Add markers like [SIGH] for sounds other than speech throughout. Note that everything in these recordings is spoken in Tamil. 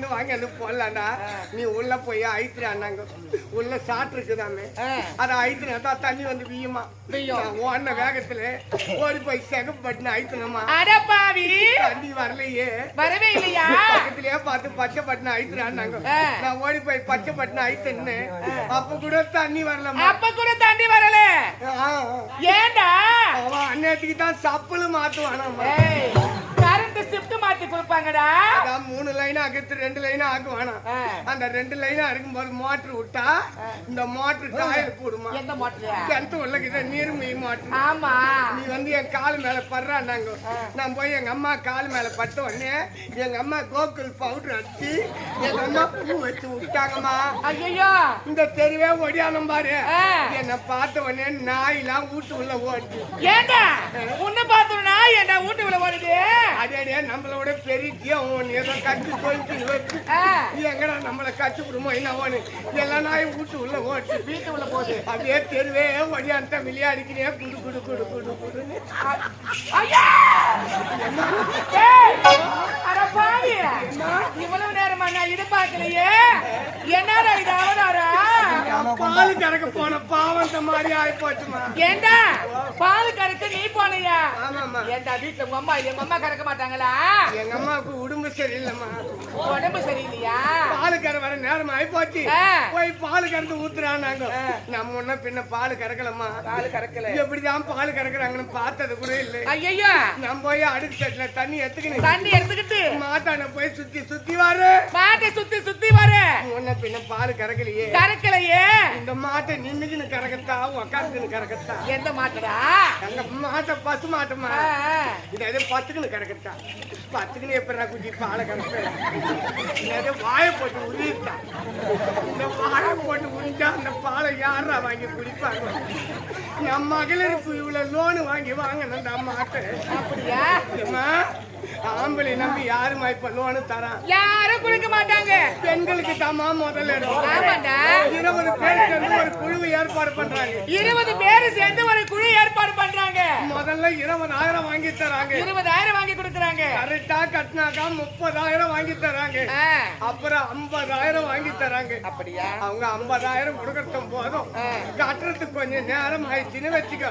இருந்து வாங்கி வந்து போடலாம்டா நீ உள்ள போய் ஐத்துறாங்க உள்ள சாட்டு இருக்குதாமே. அதை ஐத்துனா தான் தண்ணி வந்து வீயுமா. ஓடின வேகத்துல ஓடி போய் செகப்பு பட்டின ஐத்துனமா அட பாவி. தண்ணி வரலையே. வரவே இல்லையா? பக்கத்திலேயே பார்த்து பச்சை பட்டின ஐத்துறாங்க ஆ. நான் ஓடி போய் பச்சை பட்டின ஐத்துன்னு அப்ப கூட தண்ணி வரலமா அப்ப கூட தண்ணி வரல. ஏண்டா? அவன் அந்நேரத்துக்கு தான் சப்பலு மாத்துவானாமா கரண்ட் ஷிஃப்ட் மாத்தி கொடுப்பாங்கடா. அதான் மூணு லைனா ஆக்குறது ரெண்டு லைனா ஆக்குவானா. அந்த ரெண்டு லைனா இருக்கும்போது மோட்டர் விட்டா இந்த மோட்டர் காயில் போடுமா? எந்த மோட்டர் கிணத்து உள்ளக்கிட்ட நீர்மீ மோட்டர் ஆமா. நீ வந்து என் கால் மேல படுறான்னாங்க. நான் போய் எங்க அம்மா கால் மேல பட்ட உடனே எங்க அம்மா கோகுல் பவுடர் அடிச்சு எங்க அம்மா பூ வச்சு விட்டாங்கம்மா. ஐயோ இந்த தெருவே ஒடியானம் பாரு. என்னை பார்த்த உடனே நாயெல்லாம் வீட்டு உள்ள ஓடுச்சு ஏண்டா? உன்னை பார்த்தோம்னா ஏண்டா வீட்டு உள்ள ஓடுது? அதே நம்மளோட பெரிய ஒன்று ஏதோ வச்சு. ஆ, நீ எங்கடா நம்மளை கட்சி விடுமோ என்ன ஓடு எல்லாம் நாய் வீட்டு உள்ள ஓட்டு வீட்டு உள்ள போகுது. [LAUGHS] அப்படியே தெருவே ஒடியான்ட்ட விளையாடிக்கிறே குடு குடு குடு குடு பாவி! இவ்வளவு நேரமா நான் இது பார்க்கலையே. என்னடா இது அவதாரா? பால் கறக்க போன பாவந்த மாதிரி ஆகி போச்சுமா ஏண்டா? பால் கறக்க நீ போனையா? ஏண்டா வீட்டுல உங்க அம்மா எங்க அம்மா கறக்க மாட்டாங்களா? எங்க அம்மாவுக்கு உடம்பு சரியில்லைம்மா. உடம்பு சரியில்லையா? பால் கற வர நேரம் ஆகி போச்சு. போய் பால் கறந்து ஊத்துறானாங்க நம்ம முன்ன பின்ன பால் கறக்கலம்மா. பால் கறக்கல. எப்படிதான் பால் கறக்குறாங்கன்னு பார்த்தது கூட இல்லை. ஐயோ நான் போய் அடுக்கு செட்டுல தண்ணி எடுத்துக்கினேன். தண்ணி எடுத்துக்கிட்டு. மாட்டான போய் சுத்தி சுத்தி வாரு. மாட்டை சுத்தி சுத்தி வர. முன்ன பின்ன பால் கறக்கலையே. கறக்கலையே. இந்த மாட்டை நின்னுக்குன்னு கறக்கத்தா உக்காந்துக்குன்னு கறக்கத்தா. எந்த மாட்டடா? அந்த மாட்டை பசு மாட்டமா. இது எது பத்துக்குன்னு கறக்கத்தா. பத்துக்குன்னு எப்படா குட்டி பாலை கறப்பேன்? இது வாயை போட்டு உரித்தா இந்த வாயை போட்டு உரிஞ்சா அந்த பாலை யாரா வாங்கி குடிப்பாங்க? என் மகளிருக்கு இவ்வளவு லோனு வாங்கி வாங்கின அந்த மாட்டை. அப்படியா? ஆம்பளை நம்பி யாருமா இப்ப லோனு தரான்? யாரும் குடிக்க மாட்டாங்க. பெண்களுக்கு தாமா முதல்ல இருபது பேர் சேர்ந்து ஒரு குழு ஏற்பாடு பண்றாங்க. இருபது பேரு சேர்ந்து ஒரு குழு ஏற்பாடு பண்றாங்க. முதல்ல இருபதாயிரம் வாங்கி தராங்க. இருபதாயிரம் வாங்கி கொடுக்குறாங்க. கரெக்டா கட்டினாக்கா முப்பதாயிரம் வாங்கி தராங்க. அப்புறம் ஐம்பதாயிரம் வாங்கி தராங்க. அப்படியா? அவங்க ஐம்பதாயிரம் கொடுக்கறதும் போதும். கட்டுறதுக்கு கொஞ்சம் நேரம் ஆயிடுச்சுன்னு வச்சுக்கோ.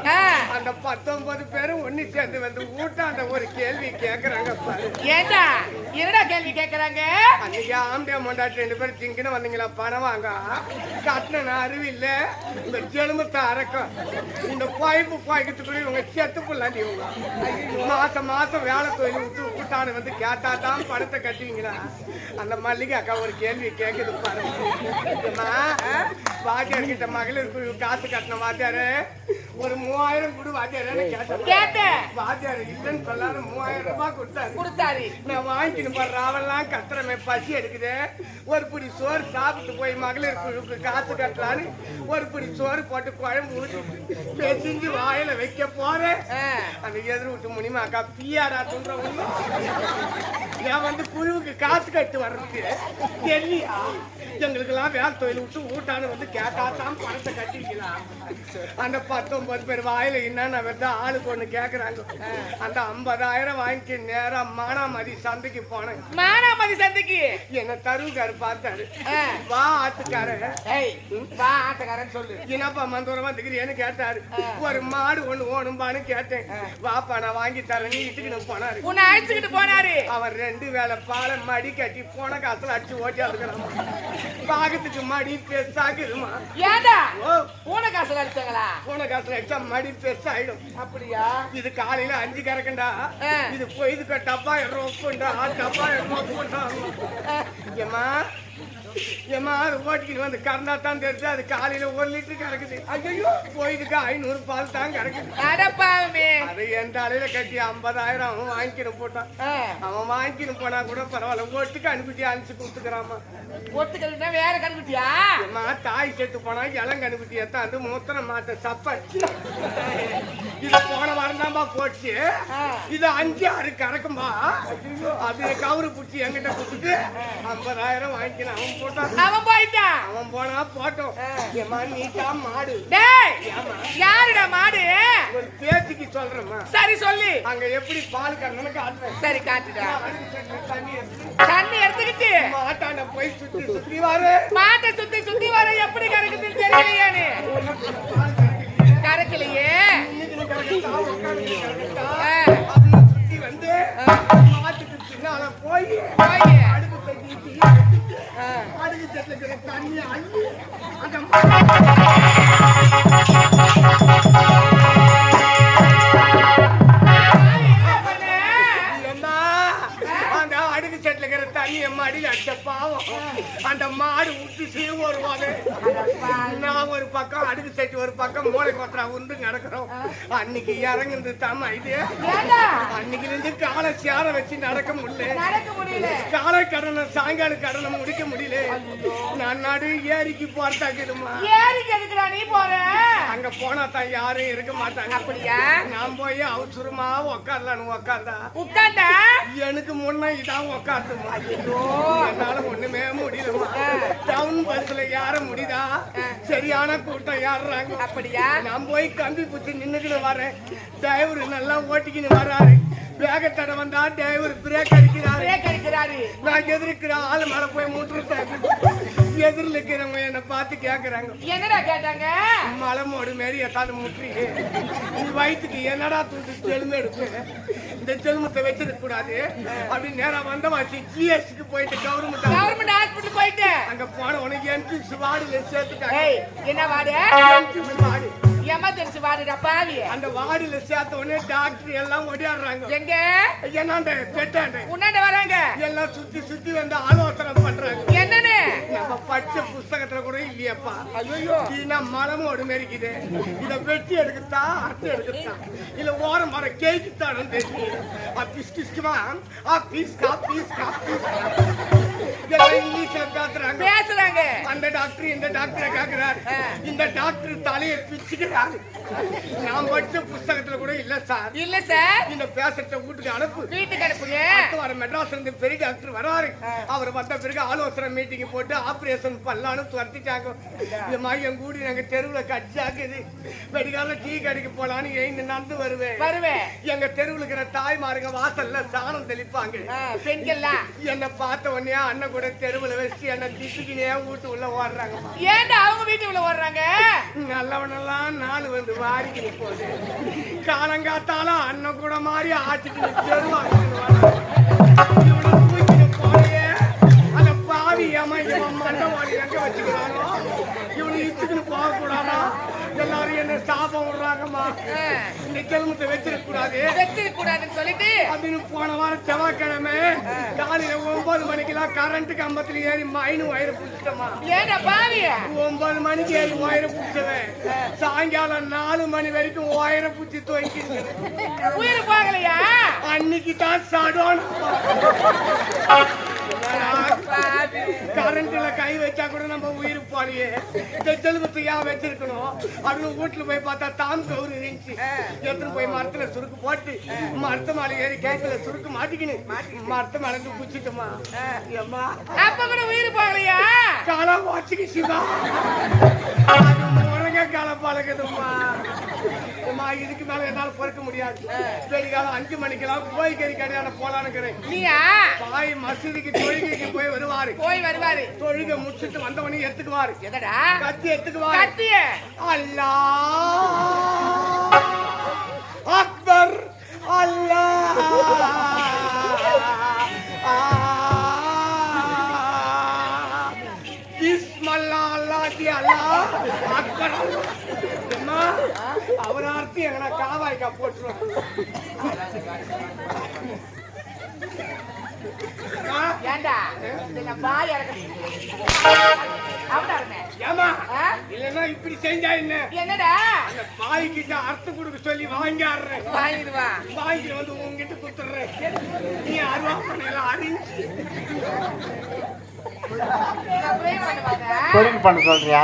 அந்த பத்தொன்பது பேரும் ஒண்ணு சேர்ந்து வந்து ஊட்டாண்ட ஒரு கேள்வி கேக்குறாங்க ஏண்டா? என்னடா கேள்வி கேக்குறாங்க? அன்னைக்கு ஆம்பளை மொண்டாட்டி ரெண்டு பேரும் திங்கின்னு வந்தீங்களா? பணம் வாங்க. கட்டின அறிவு இல்ல. இந்த ஜெலுமத்தை அறக்கம் இந்த பாய்ப்பு பாய்க்கிறதுக்குள்ள இவங்க செத்து புள்ளாண்டி இவங்க மாசம் மாசம் வேலை தொழில் விட்டு கூட்டாடு வந்து கேட்டா தான் பணத்தை கட்டுவீங்களா? அந்த மல்லிகை அக்கா ஒரு கேள்வி கேக்குது பாருங்க. வாத்தியார் கிட்ட மகளிர் காசு கட்டின வாத்தியாரு ஒரு மூவாயிரம் கொடு வாத்தியாரன்னு கேட்டேன். வாத்தியார் இல்லைன்னு சொல்லாத மூவாயிரம் ரூபாய் கொடுத்தாரு. கொடுத்தாரு. நான் வாங்கிட்டு போற ராவெல்லாம் கத்துறமே பசி எடுக்குது. ஒரு பிடி சோறு சாப்பிட்டு போய் மகளிர் குழுக்கு காசு கட்டலான்னு ஒரு பிடி சோறு போட்டு குழம்பு ஊற்றி பெசிஞ்சு வாயில வைக்க போறேன். அந்த எதிர் விட்டு முனிமா அக்கா பியாரா துன்ற நான் வந்து குழுவுக்கு காசு கட்டு வர்றது தெரியலையா எங்களுக்கெல்லாம் வேலை தொழில் விட்டு ஊட்டான்னு வந்து கேட்டா தான் பணத்தை கட்டிக்கலாம் அந்த பத்தொன்பது பேர் வாயில என்னன்னு வருது ஆளுக்கு ஒண்ணு கேக்குறாங்க. அந்த ஐம்பதாயிரம் வாங்கி நேரா மானாமதி சந்தைக்கு போனேன். மானாமதி சந்தைக்கு? என்ன தருவுக்காரு பார்த்தாரு. வா ஆத்துக்கார. ஏய் வா சொல்லு. என்னப்பா மந்தூரமா திக்கிறேன்னு கேட்டாரு. ஒரு மாடு ஒண்ணு ஓணும்பான்னு கேட்டேன். வாப்பா நான் வாங்கி தரேன். நீ இட்டுக்கு போனாரு. உன்னை அழைச்சுக்கிட்டு போனாரு. அவன் ரெண்டு வேளை பாலை மடி கட்டி போன காசுல அடிச்சு ஓட்டி அதுக்கிறான் பாகத்துக்கு மடி பெருசாகுதுமா ஏண்டா? பூனை காசுல அடிச்சாங்களா? போன காசுல அடிச்சா மடி பெருசாயிடும் அப்படியா? இது காலையில அஞ்சு கறக்கண்டா. இது பொய்துக்க டப்பா ரொப்புண்டா டப்பா ரொப்புண்டா ஏமா ஏமா அது ஓட்டிக்கிட்டு வந்து கறந்தா தான் தெரிஞ்சு அது காலையில ஒரு லிட்டர் கறக்குது. ஐயோ பொய்துக்கு ஐநூறு பால் தான் கறக்குது. அடப்பாவுமே அதை என் தலையில கட்டி ஐம்பதாயிரம் அவன் வாங்கிக்கிட்டு போட்டான். அவன் வாங்கிக்கிட்டு போனா கூட பரவாயில்ல. ஓட்டுக்கு அனுப்பிச்சு அனுப்பிச்சு கொடுத்துக்கிறாமா ஒத்துக்கலைன்னா வேற கண்டுபிட்டியா அம்மா தாய் செத்து போனா இளம் கணுக்குட்டி எத்தாந்து மூத்திர மாத்த சப்பன் இது போன வாரம் தான்பா போச்சு. இது அஞ்சு ஆறு கறக்கும்பா. அது கவுரு பிடிச்சி என்கிட்ட கொடுத்துட்டு ஐம்பதாயிரம் வாங்கிக்கின அவன் போட்டான் அவன் போயிட்டான் அவன் போனா போட்டோம். ஏமா நீட்டா மாடு. டேய் யாருடா மாடு? ஒரு பேச்சுக்கு சொல்றேம்மா. சரி சொல்லு. அங்க எப்படி பால் கறணும்னு காட்டுறேன். சரி காட்டுடா. தண்ணி எடுத்து தண்ணி எடுத்துக்கிட்டு மாட்டை போய் சுத்தி சுத்தி வாரு. மாட்டை சுத்தி சுத்தி வர. எப்படி கறக்குதுன்னு தெரியலையே நீ. கறக்கலையே. இன்னைக்கு கரெக்டா வந்து போய் அடுப்பு தட்டி அடுப்பு தண்ணி அள்ளி அந்த அடியில் அடிச்ச பாவம். அந்த மாடு விட்டு சீவ வருவாங்க. நான் ஒரு பக்கம் அடுக்கு செட்டு ஒரு பக்கம் மூளை கொத்தரா உண்டு நடக்கிறோம் அன்னைக்கு இறங்குறது தாமா இது? அன்னைக்கு இருந்து காலை சேர வச்சு நடக்க முடியல. முடியல. காலை கடனை சாயங்கால கடனை முடிக்க முடியல. நான் நடு ஏரிக்கு எதுக்குடா நீ போற? அங்க போனா தான் யாரும் இருக்க மாட்டாங்க. அப்படியா? நான் போய் அவசரமா உக்காரலான்னு உக்காந்தா. உட்காண்டா எனக்கு முன்ன இதான் உக்காந்துமா என்னால ஒண்ணுமே முடியலமா டவுன் பஸ்ல யார முடியுதா? சரியான கூட்டம் யாருறாங்க அப்படியா? நான் போய் கம்பி குச்சி நின்னுக்கிட்டு வரேன். டிரைவர் நல்லா ஓட்டிக்கின்னு வராரு. வேக தடை வந்தா டிரைவர் பிரேக் அடிக்கிறாரு. பிரேக் அடிக்கிறாரு. நான் எதிர்க்கிற ஆளு மேல போய் முட்டுருட்டேன். எதிரில் இருக்கிறவங்க என்னை பார்த்து கேக்குறாங்க. என்னடா கேட்டாங்க? மலை மோடு மாரி எத்தாந்து முட்டுறீங்க உங்க வயிற்றுக்கு என்னடா தூக்கு செலுமை எடுப்பு இந்த செலுமத்தை வச்சிருக்க கூடாது. அப்படி நேரா வந்தவாச்சு ஜிஎஸ்டிக்கு போயிட்டு கவர்மெண்ட் கவர்மெண்ட் ஹாஸ்பிட்டல் போயிட்டு. அங்க போன உனக்கு என்ட்ரன்ஸ் வார்டுல சேர்த்துட்டாங்க. என்ன வாடு என்ட்ரன்ஸ் வார்டு எமர்ஜென்சி வாடுடா பாவி. அந்த வார்டுல சேர்த்த உடனே டாக்டர் எல்லாம் ஓடியாடுறாங்க. எங்க? என்னாண்ட பெட்டாண்ட உன்னாண்ட வராங்க. எல்லாம் சுத்தி சுத்தி வந்து ஆலோசனை பண்றாங்க. என்னன்னு நம்ம படிச்ச புஸ்தகத்துல கூட இல்லையப்பா. ஐயோ இதுனா மரம் ஒரு இருக்குது இத வெட்டி எடுக்கத்தா அறுத்து எடுக்கத்தா? இல்ல ஓரம் மர கேக்குத்தானு தெரியும் ஆ பிஸ் பிஸ்குமா ஆ பீஸ் கா பீஸ் கா பீஸ் இதெல்லாம் இங்கிலீஷ்ல காத்துறாங்க பேசுறாங்க. அந்த டாக்டர் இந்த டாக்டரை கேக்குறாரு. இந்த டாக்டர் தலையை பிச்சுக்கிறாரு. நான் படிச்ச புஸ்தகத்துல கூட இல்ல சார். இல்ல சார். இந்த பேசட்ட வீட்டுக்கு அனுப்பு. வீட்டுக்கு அனுப்புங்க. அடுத்து வர மெட்ராஸ்ல இருந்து பெரிய டாக்டர் வராரு. அவர் வந்த பிறகு ஆலோசனை மீட்டிங் போட்டு ஆபரேஷன் பண்ணலான்னு துரத்திட்டாங்க. இந்த. என் கூடி நாங்க தெருவுல கட்சாக்குது வெடிகால டீ கடைக்கு போலான்னு எழுந்து நடந்து வருவேன். வருவேன். எங்க தெருவுல இருக்கிற தாய்மாருங்க வாசல்ல சாணம் தெளிப்பாங்க. பெண்கள்லாம். என்னை பார்த்த உடனே அண்ணன் கூட தெருவுல வச்சு என்ன திசுக்கினே வீட்டு உள்ள ஓடுறாங்கம்மா. ஏன்டா அவங்க வீட்டுக்குள்ள ஓடுறாங்க? நல்லவனெல்லாம் நாலு வந்து வாரிக்கிட்டு போகுது. காலங்காத்தால அண்ணன் கூட மாதிரி ஆட்டிட்டு தெருவாங்க. எங்க வச்சுக்கிறானோ இவனை இச்சுக்குன்னு போகக்கூடாதா எல்லாரும் என்ன சாபம் விடுறாங்கம்மா இந்த கிழமத்தை வச்சிருக்க கூடாது வச்சிருக்க கூடாதுன்னு சொல்லிட்டு அப்படின்னு போன வாரம் செவ்வாய்க்கிழமை காலையில ஒன்பது மணிக்கெல்லாம் கரண்ட் கம்பத்துல ஏறி மைனு வயிறு பிடிச்சிட்டோமா பாவி ஒன்பது மணிக்கு ஏறி ஒயரை பிடிச்சவன் சாயங்காலம் நாலு மணி வரைக்கும் ஒயரை பிடிச்சி துவைக்கிட்டு உயிர் போகலையா? அன்னைக்கு தான் சடோன் பாவி. கரண்ட்ல கை வச்சா கூட நம்ம உயிர் போலையே. தெச்சலுமத்து ஏன் வச்சிருக்கணும். அப்படின்னு வீட்டுல போய் பார்த்தா தாம் கவுரு இருந்துச்சு. எடுத்துட்டு போய் மரத்துல சுருக்கு போட்டு மரத்து மேல ஏறி கேட்கல சுருக்கு மாட்டிக்கின்னு மரத்து மேல இருந்து குச்சிட்டுமா. ஏம்மா அப்ப கூட உயிர் போகலையா? காலம் வாட்சிக்கு சிவா. அது முருங்க காலம் பழகுதும்மா. இதுக்கு மேல என்னால பொறுக்க முடியாது. வெடிகாலம் அஞ்சு மணிக்கெல்லாம் கோய் கறி கடையான போலான்னு நீயா? பாய் மசூதிக்கு தொழுகைக்கு போய் வருவாரு. போய் வருவாரு. தொழுகை முடிச்சிட்டு வந்தவனே எடுத்துக்குவாரு. எதடா கத்தி எடுத்துக்குவாரு. கத்திய? அல்லாஹ் அக்பர்! அல்லாஹ் ஆ. பிஸ்மல்லா அல்லாஹ் அல்லாஹ்! அக்பர்! அல்லாஹ். அம்மா, அவர் அர்த்தி எங்கன்னா காவாய்க்கா போட்டுருவோம் ஆ? ஏன்டா இந்த பாய்? இல்லைன்னா இப்படி செஞ்சா என்ன? என்னடா? அந்த பாய்கிட்ட அர்த்தம் கொடுக்க சொல்லி வாங்கி ஆடுறேன். வாங்கிட்டு வா. வாங்கி வந்து உங்ககிட்ட நீ அருவா பண்ணல அறிஞ்சு நான் pray பண்ணுவாங்க. தொழில் பண்ண சொல்றியா?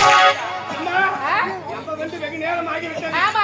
போடா, ஆமா